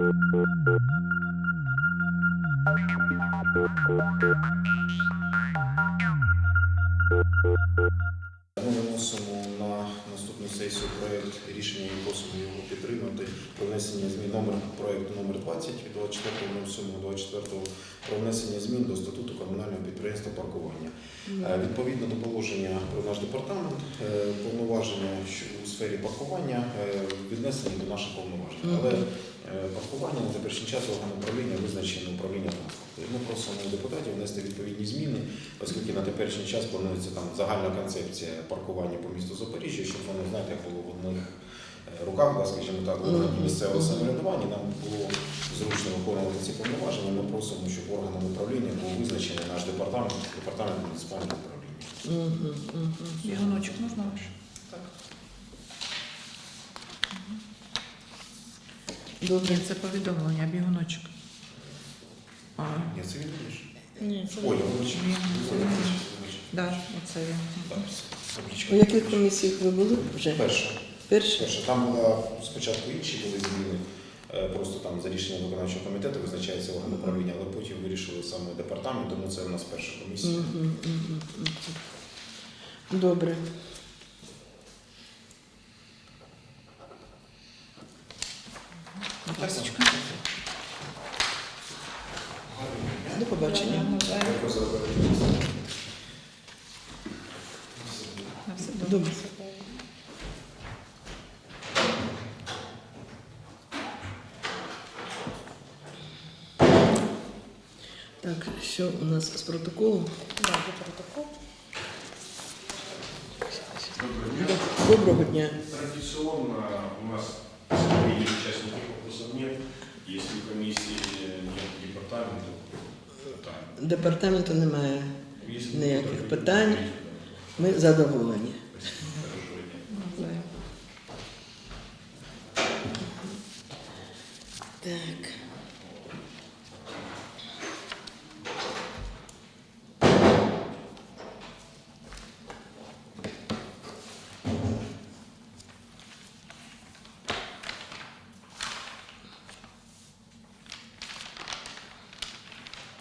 Ми виносимо на наступну сесію проект рішення і просимо його підтримати про внесення змін номер проекту номер 20 від 24.07.24 про внесення змін до статуту комунального підприємства паркування. Е, Відповідно до положення про наш департамент, е, повноваження у сфері паркування е, віднесені до наших повноважень. Але паркування на теперішній час орган управління визначено управління транспорту. І Ми просимо депутатів внести відповідні зміни, оскільки на теперішній час планується там загальна концепція паркування по місту Запоріжжя, щоб воно знаєте, як було в одних е, руках, да, скажімо так, органів місцевого самоврядування. Нам було зручно виконувати ці повноваження. Ми просимо, щоб органом управління був визначений наш департамент, департамент муніципального управління. Бігуночок можна ваш? Добре. Ні, це повідомлення, бігуночок. А, Ні, це він більше. Ні, це Ой. Він. Да, оце він. Так, все. Табличка. У яких комісіях ви були вже? Перше. Перші? Перше, там була спочатку інші були зміни, е, просто там за рішенням виконавчого комітету визначається орган управління, але потім вирішили саме департамент, тому це у нас перша комісія. Мгм, мгм, мгм. Добре. Ласочка. До побачення. Добре. Так, що у нас з протоколом? Да, протокол. Доброго дня. Традиционно у нас нет. Если у комиссии нет департамента, питань. Департаменту немає. Ніяких питань. Ми задоволені. спасибо, хорошего дня. Навзаєм. Так.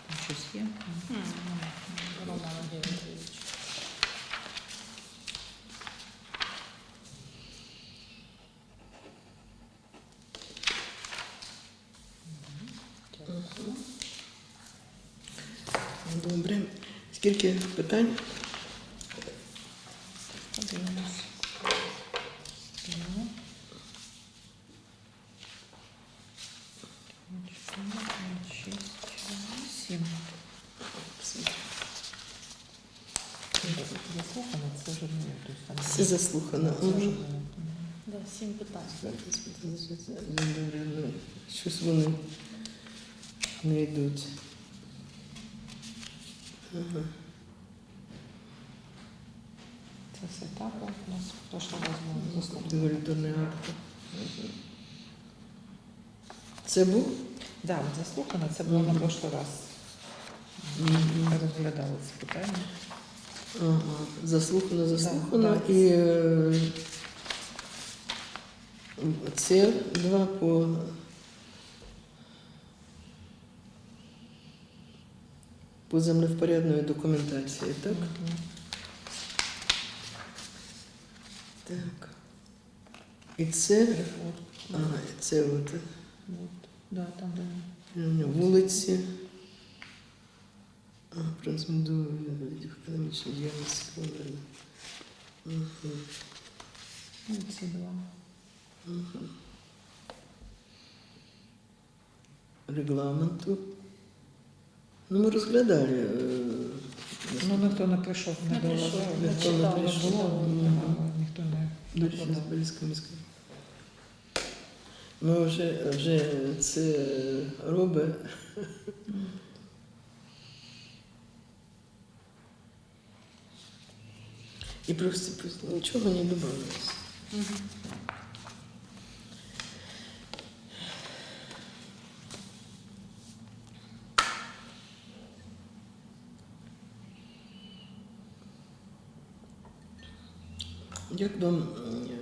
Там Щось є? Роман Георгійович. Добре. Скільки питань? Подивимось. Ну. Чотири, п'ять, шість, сім. Заслухано, це вже не то есть там. Все заслухано. Це вже Мгм. було. Да, сім питань. Добре, ну, щось вони не йдуть. Ага. Це все так у нас прошлого разу заслухано. Регуляторний акт. Це був? Да, заслухано, це було на прошлий раз. Розглядали це питання. Ага. Заслухано, заслухано. да. І е, це два по. По землевпорядної документації, так? Мгм. Так. І це, ага, і це от, Вот. Да, там де. вулиці. А, про зміну видів економічної діяльності. Угу. Ну, ці два. Угу. Регламенту. Ну, ми розглядали. е, Ну, ніхто не прийшов, не Не прийшов, доложив. не Ніхто не читав, прийшов, не ніхто- До міської. Ми вже, вже це робимо. І просто, просто нічого не додавалося. Як вам е,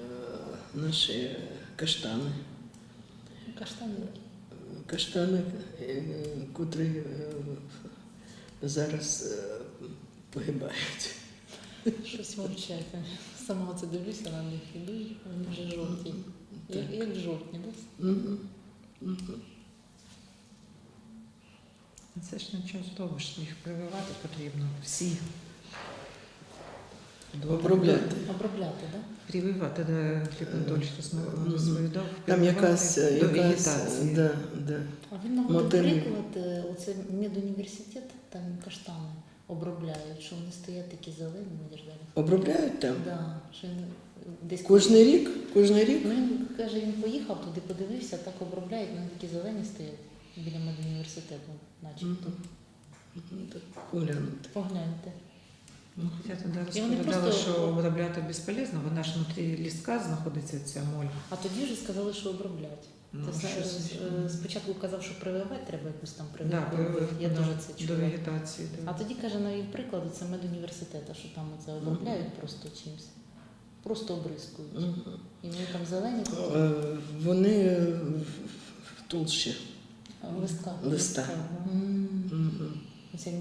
наші каштани? Каштани. каштани, е, котрі е, зараз погибають. Щось мовчать. Сама це дивлюся на них іду, вони вже жовті. Як, як жовтні, да? Мгм. Мгм. Це ж нічого зробиш, їх прививати потрібно. Всі. Обробляти. Обробляти, так? Да? Прививати, де Філіп Анатольович розповідав. Там якась, до якась да, да. А він наводив Мотиві. приклад, е, оце медуніверситет, там каштани обробляють, що вони стоять такі зелені, видиш далі. обробляють там. Да, що він десь Кожний рік, кожний рік. Ну, він каже, він поїхав туди, подивився, так обробляють, вони такі зелені стоять біля медуніверситету, начебто. Так, Поглянути. Погляньте. Ну, хоча тоді І вони розповідали, просто- що обробляти безполезно, вона ж внутрі лістка знаходиться ця моль. А тоді вже сказали, що оброблять. Ну, знаєш, щось- е, спочатку казав, що прививати треба якусь там Да, прививку. прививку, Я да, теж це до чула. вегетації. А тоді каже, навіть приклад, це медуніверситету, що там це обробляють просто чимось. Просто обрискують. Мгм. І вони там зелені Е, Вони в толщі. листка. Листа. да. М. Мгм. Оця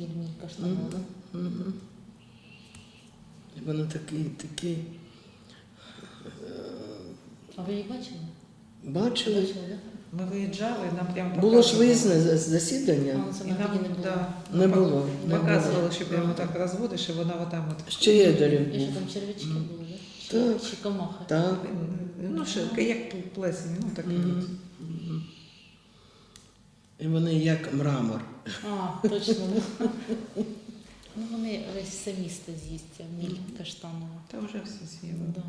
Вони такі, такі. е, А ви її бачили? Бачили? Ми виїжджали, нам прямо Було ж показували. виїзне засідання. це І нам тоді не було. да, Не було. Не показували, було. що прямо так розводиш, і вона отам от. Ще Єдарів І що був. там червячки були, так? Так. Чи, чи комахи? Так. Ну, що, як плесень, ну так і Мгм. Мгм. І вони як мрамор. А, точно. Ну. Вони весь все місто з'їсть, ця міль каштанова. Та вже все з'їли. Да.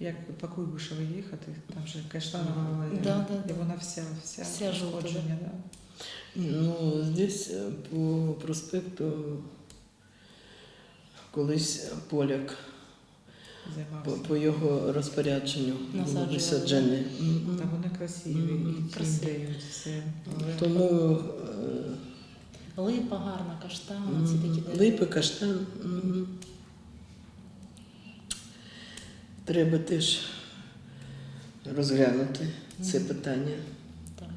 Як по Куйбишеву їхати, там же каштанова, Да, і- да, да. і вона вся, вся, Вся жовта, да. Ну, здесь е, по проспекту колись поляк по, займався. по його розпорядженню було Насаджували, висаджене. Та вони красиві, Мгм. і тінь Красиві. дають все. Але Тому е, Липа гарна, каштан, ці такі дерева. липи, каштан. мгм. Треба теж розглянути це питання. Так.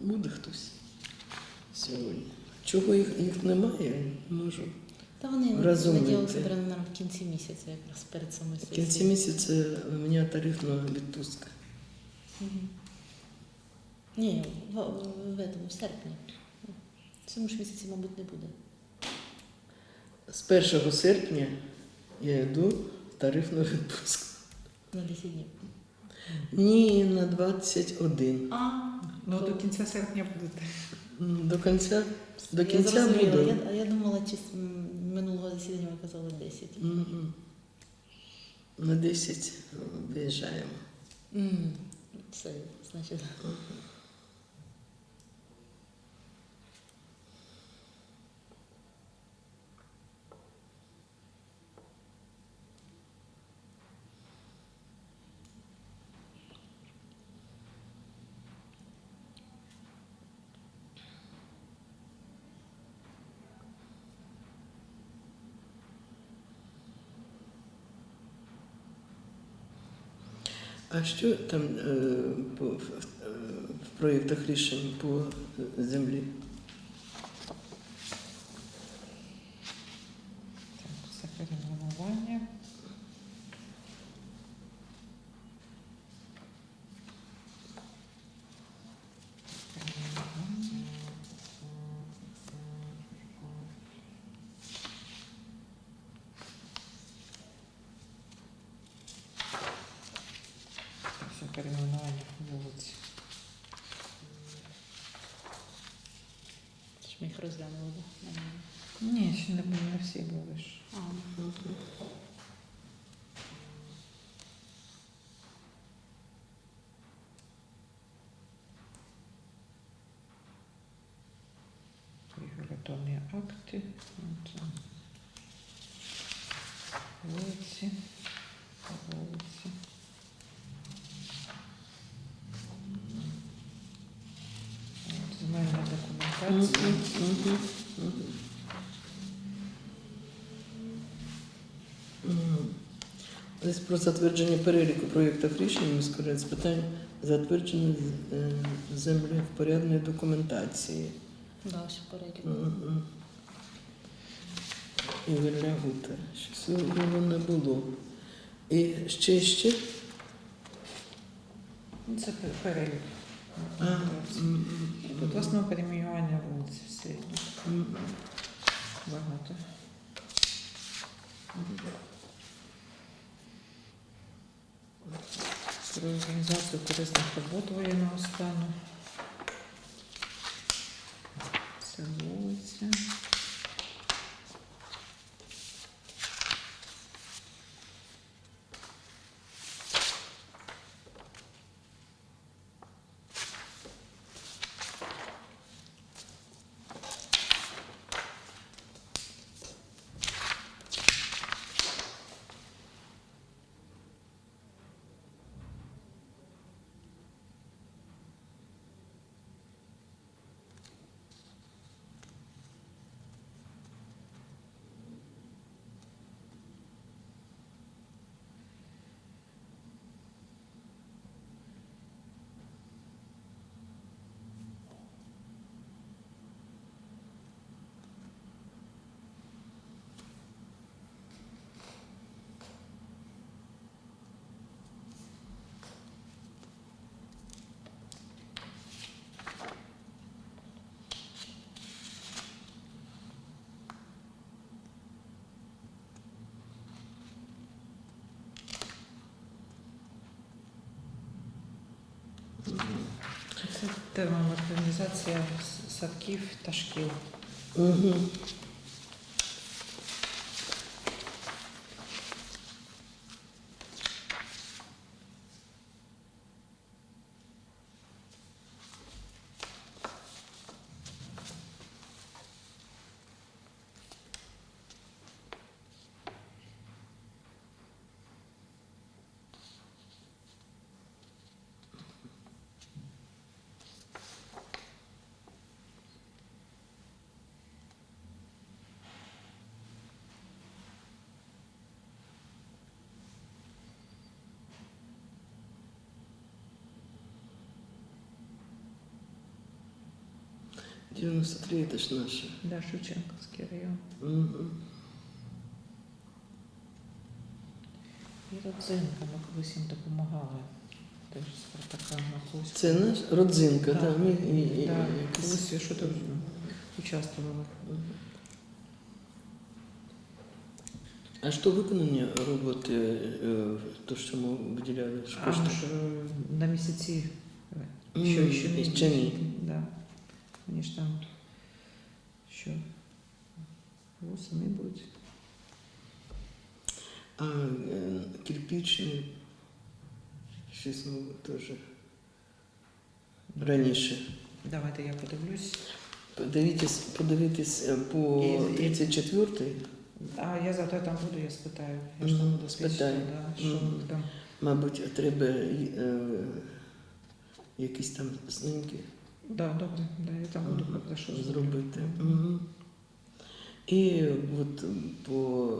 Буде хтось сьогодні. Чого їх, їх немає, можу. Та вони наверно, в кінці місяця, якраз перед самою В кінці місяця у мене тарифна відпустка. Мгм. Ні, в, в, в, этому, в серпні. В цьому ж місяці, мабуть, не буде. З 1 серпня я йду в тарифну відпустку. На 10 днів. Ні, на 21. А, ну, до кінця серпня будете. До кінця. До кінця я буду. Я, а я думала, чи минулого засідання ви казали 10. Мгм. На 10 виїжджаємо. М, Це, значить, А що там е, по, в, е, в проєктах рішень по землі? розглянули. да? Нормально. Ні, ще не, не всі були ж. А, регуляторні акти. От, Вулиці. Вулиці. Документації. Мгм. Лист про затвердження переліку проєктів рішень міської з питань затвердження е, землевпорядної документації. Да, ось перелік. Мгм. Ігоря Гута. Щось його не було. І ще ще. Це перелік. Тут в основному перейменування вулиці все багато. Про організацію корисних робот воєнного стану. Це Тема модернізація садків та шкіл. Угу. 93 это ж наше. Да, Шевченковский район. Угу. І родзинка, ми колись їм допомагали. Теж з Спартаками. Колись. Це наш родзинка, так. Да. Ми, і, да, і, колись я що там участвувала. А що виконання роботи, э, то, що ми виділяли? А, що на місяці, що ще не. Ще не. Да. Вони ж там що восени будуть. А е, кирпичний, щось теж раніше. Давайте я подивлюсь. Подивитись, подивитись е, по І- і- 34-й, А я завтра там буду, я спитаю. Я ж там Мгм, буду спитай. да, що Мгм. там. мабуть, треба е, якісь там знімки Да, добре, да, я там буду попрошу зробити. Мгм. Мгм. І от по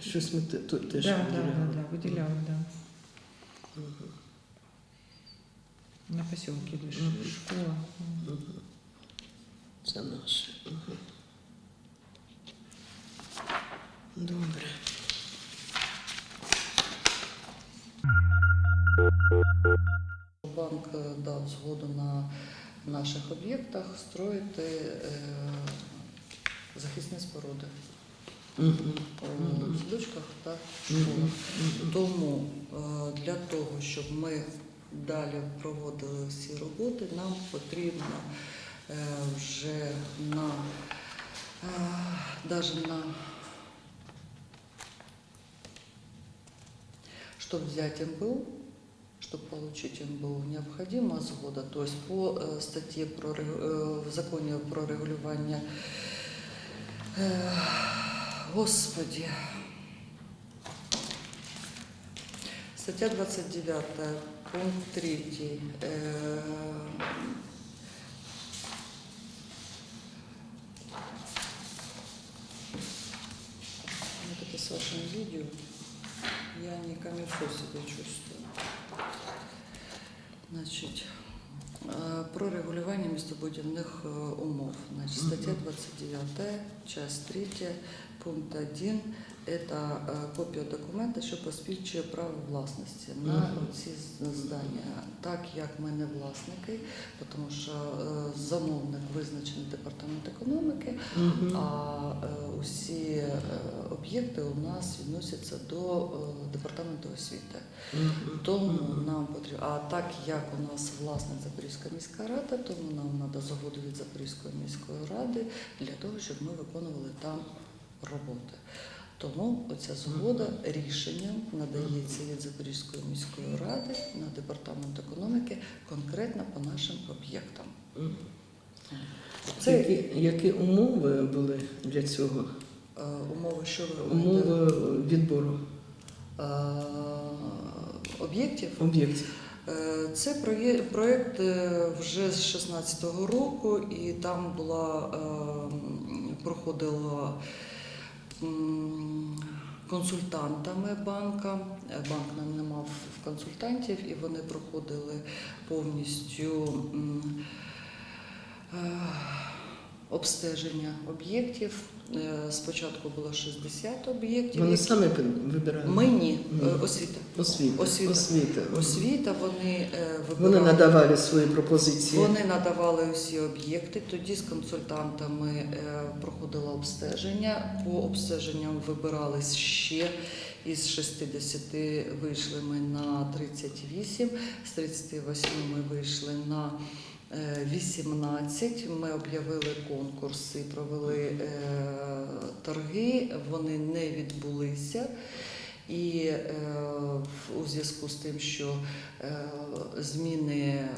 щось ми те- тут теж Да, да, виділяли. да, да, виділяли, да. Мгм. На посілки лише Мгм. школа. Мгм. Це наше. Мгм. Добре. Банк Е, дав згоду на наших об'єктах строїти е, захисні споруди Мгм. у Мгм. садочках та школах. Мгм. Тому е, для того, щоб ми далі проводили всі роботи, нам потрібно вже на навіть на чтобы взять МБУ, чтобы получить МБУ, необходимо свода. То есть по э, статье про э, в законе про регулирование э, Господи, стаття 29, пункт 3. Вот это с вашим видео. Я не камершу себя чувствую. Значить, е, про регулювання містобудівних е, умов. Значить, стаття 29, часть 3, пункт 1 – це е, копія документа, що посвідчує право власності на ці здання. Так як ми не власники, тому що е, замовник визначений департамент економіки, а усі е, об'єкти у нас відносяться до департаменту освіти. Тому нам потрібно, а так як у нас власник Запорізька міська рада, тому нам треба згоду від Запорізької міської ради для того, щоб ми виконували там роботи. Тому оця згода рішенням надається від Запорізької міської ради на департамент економіки конкретно по нашим об'єктам. Це Які, які умови були для цього? е, умови, що ви Умови відбору е, об'єктів. об'єктів. Е, Це проє- проєкт вже з 16-го року, і там була е, проходила консультантами банка. Е, Банк нам не мав консультантів, і вони проходили повністю е, обстеження об'єктів. Е, Спочатку було 60 об'єктів. Вони самі вибирали? Ми ні, Ні. е, освіта. Освіта. Освіта. Освіта. Освіта, вони е, Вони надавали свої пропозиції. Вони надавали усі об'єкти. Тоді з консультантами е, проходило обстеження. По обстеженням вибирались ще із 60 вийшли ми на 38, з 38 ми вийшли на е, 18. Ми об'явили конкурси, провели е, торги. Вони не відбулися. І е, в- у зв'язку з тим, що е, зміни е,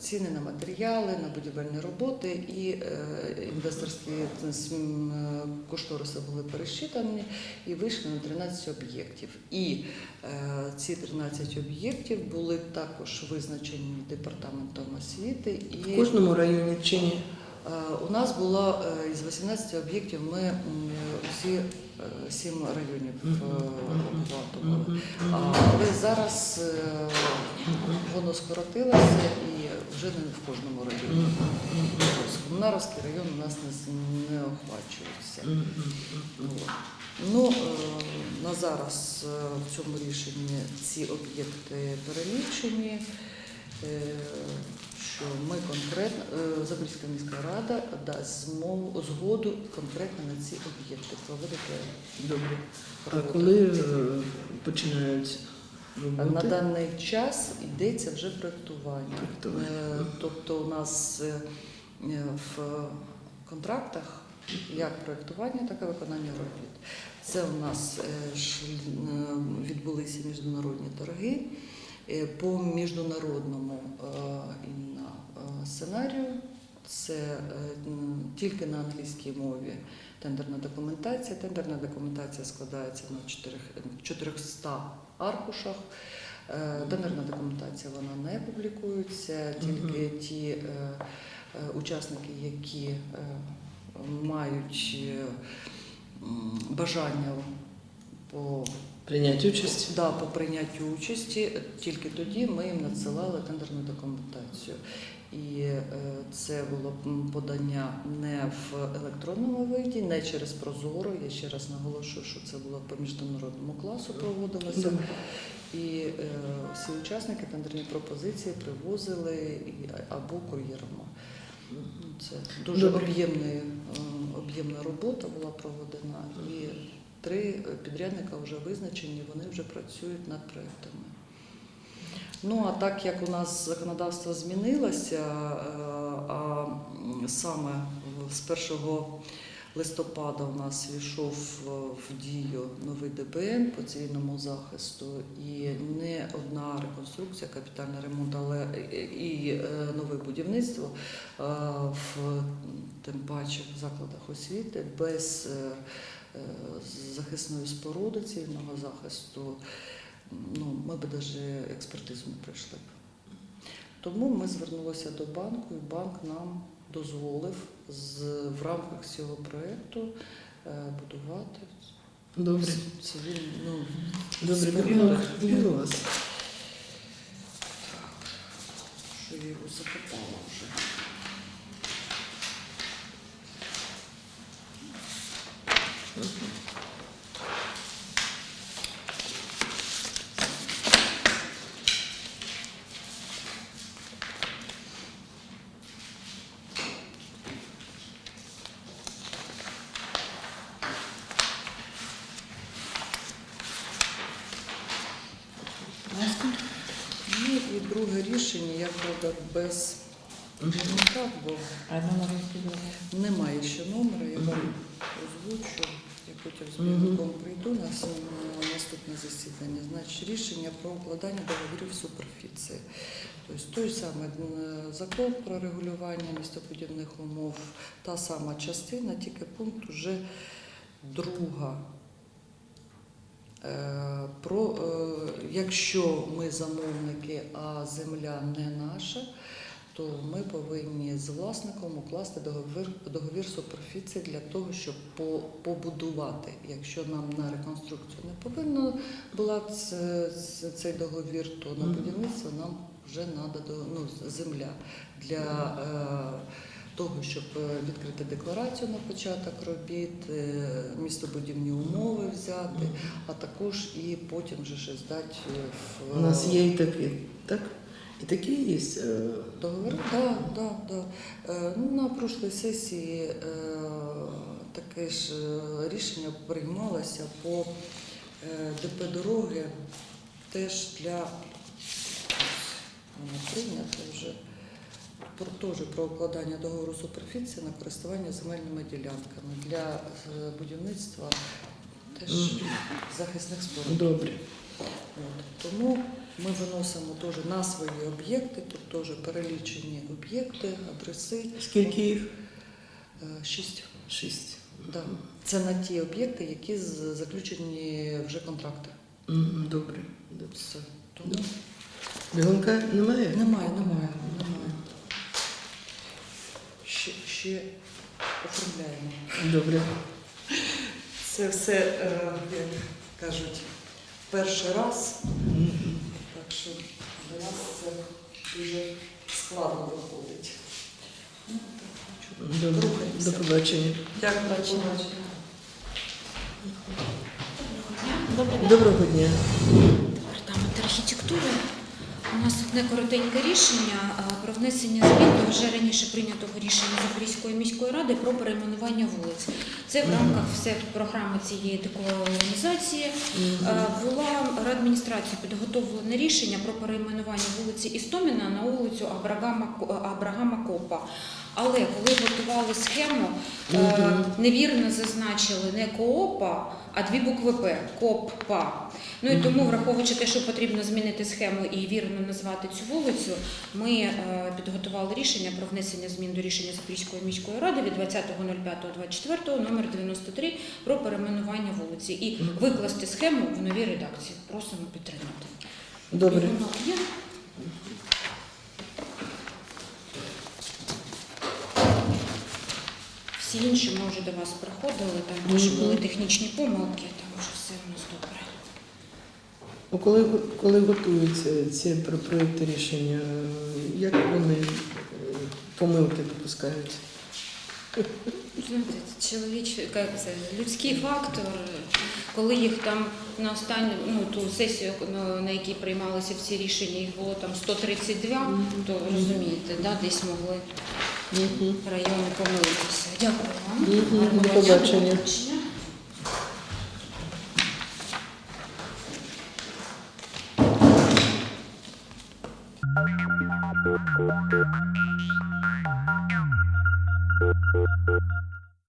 ціни на матеріали, на будівельні роботи і е, інвесторські е, кошториси були пересчитані і вийшли на 13 об'єктів. І е, ці 13 об'єктів були також визначені департаментом освіти. В І кожному районі чи ні? Е, У нас було е, із 18 об'єктів ми е, сім районів е. А, Але зараз е, воно скоротилося і вже не в кожному районі. Комунаровський район у нас не, охвачується. Ну, е, на зараз в цьому рішенні ці об'єкти перелічені, що ми конкретно, е, Запорізька міська рада дасть змогу, згоду конкретно на ці об'єкти проводити. Добре. А коли е, починають На даний час йдеться вже проєктування. Проєктування. Е, Тобто у нас в контрактах як проєктування, так і виконання робіт. Це у нас відбулися міжнародні торги. По міжнародному сценарію це е, тільки на англійській мові тендерна документація. Тендерна документація складається на 400 аркушах. Е, Тендерна документація вона не публікується, тільки ті е, е, учасники, які е, мають е, бажання по Прийняти участь? Да, по прийняттю участі тільки тоді ми їм надсилали тендерну документацію. І е, це було подання не в електронному виді, не через Прозоро. Я ще раз наголошую, що це було по міжнародному класу проводилося. І е, всі учасники тендерні пропозиції привозили і, або кур'єром. Це дуже е, об'ємна робота була проведена, і три підрядника вже визначені, вони вже працюють над проектами. Ну а так як у нас законодавство змінилося, е, а саме з 1 листопада у нас війшов е, в дію новий ДБН по цивільному захисту, і не одна реконструкція, капітальний ремонт, але і- е, нове будівництво в тим паче в закладах освіти без захисної споруди цивільного захисту. Ну, ми б навіть експертизу не пройшли б. Тому ми звернулися до банку, і банк нам дозволив з, в рамках цього проєкту е, будувати Добре. Він, ну, Добре, бігом вас. що я його запитала вже. Ну і друге я без так, бо А номер немає ще номера, я вам озвучу. Я потім з Білком прийду на наступне засідання. Значить, рішення про укладання договорів суперфіції. Тобто той самий закон про регулювання містобудівних умов, та сама частина, тільки пункт уже друга. Е, Про, е, якщо ми замовники, а земля не наша, то ми повинні з власником укласти договір, договір суперфіції для того, щоб по- побудувати. Якщо нам на реконструкцію не повинно була цей договір, то на будівництво нам вже треба ну, земля для е, того, щоб е, відкрити декларацію на початок робіт, е, містобудівні умови взяти, а також і потім вже ж здати в У нас є і такі, так? І такі є. е, Договор? Да, да, да. Е, ну, на прошлій сесії е, таке ж е, рішення приймалося по е, ДП дороги теж для прийнято вже теж про укладання договору суперфіції на користування земельними ділянками для е, будівництва теж захисних споруд. Добре. От. Тому ми виносимо теж на свої об'єкти, тут теж перелічені об'єкти, адреси. Скільки їх? Е, Шість. Шість. Да. Це на ті об'єкти, які заключені вже контракти. Добре. Добре. Все. Тому Бігунка немає? немає, немає, немає. Ще, оформляємо. Добре. Це все, е, як кажуть, перший раз, так що для нас це дуже складно виходить. Ну, так. До побачення. Дякую, до побачення. Доброго дня. Департамент архітектури. У нас одне коротеньке рішення про внесення змін до вже раніше прийнятого рішення Запорізької міської ради про перейменування вулиць. Це в рамках все програми цієї такої організації Була адміністрація підготовлене рішення про перейменування вулиці Істоміна на вулицю Абрагама, Абрагама Копа. Але коли готували схему, е, невірно зазначили не КООПа, а дві букви П КОППА. Ну і тому, враховуючи те, що потрібно змінити схему і вірно назвати цю вулицю, ми е, підготували рішення про внесення змін до рішення Запорізької міської ради від 20.05.24 номер 93 про перейменування вулиці і викласти схему в новій редакції. Просимо підтримати. Добре. І воно є. Всі інші ми вже до вас приходили, там теж були технічні помилки, там вже все у нас добре. Ну, Коли, коли готуються ці про- проекти рішення, як вони е, помилки допускають? Знаєте, як це, людський фактор, коли їх там на останню ну, ту сесію, на, на якій приймалися всі рішення, їх було там 132, то розумієте, да, десь могли Мгм. райони помилитися. Дякую вам. До побачення.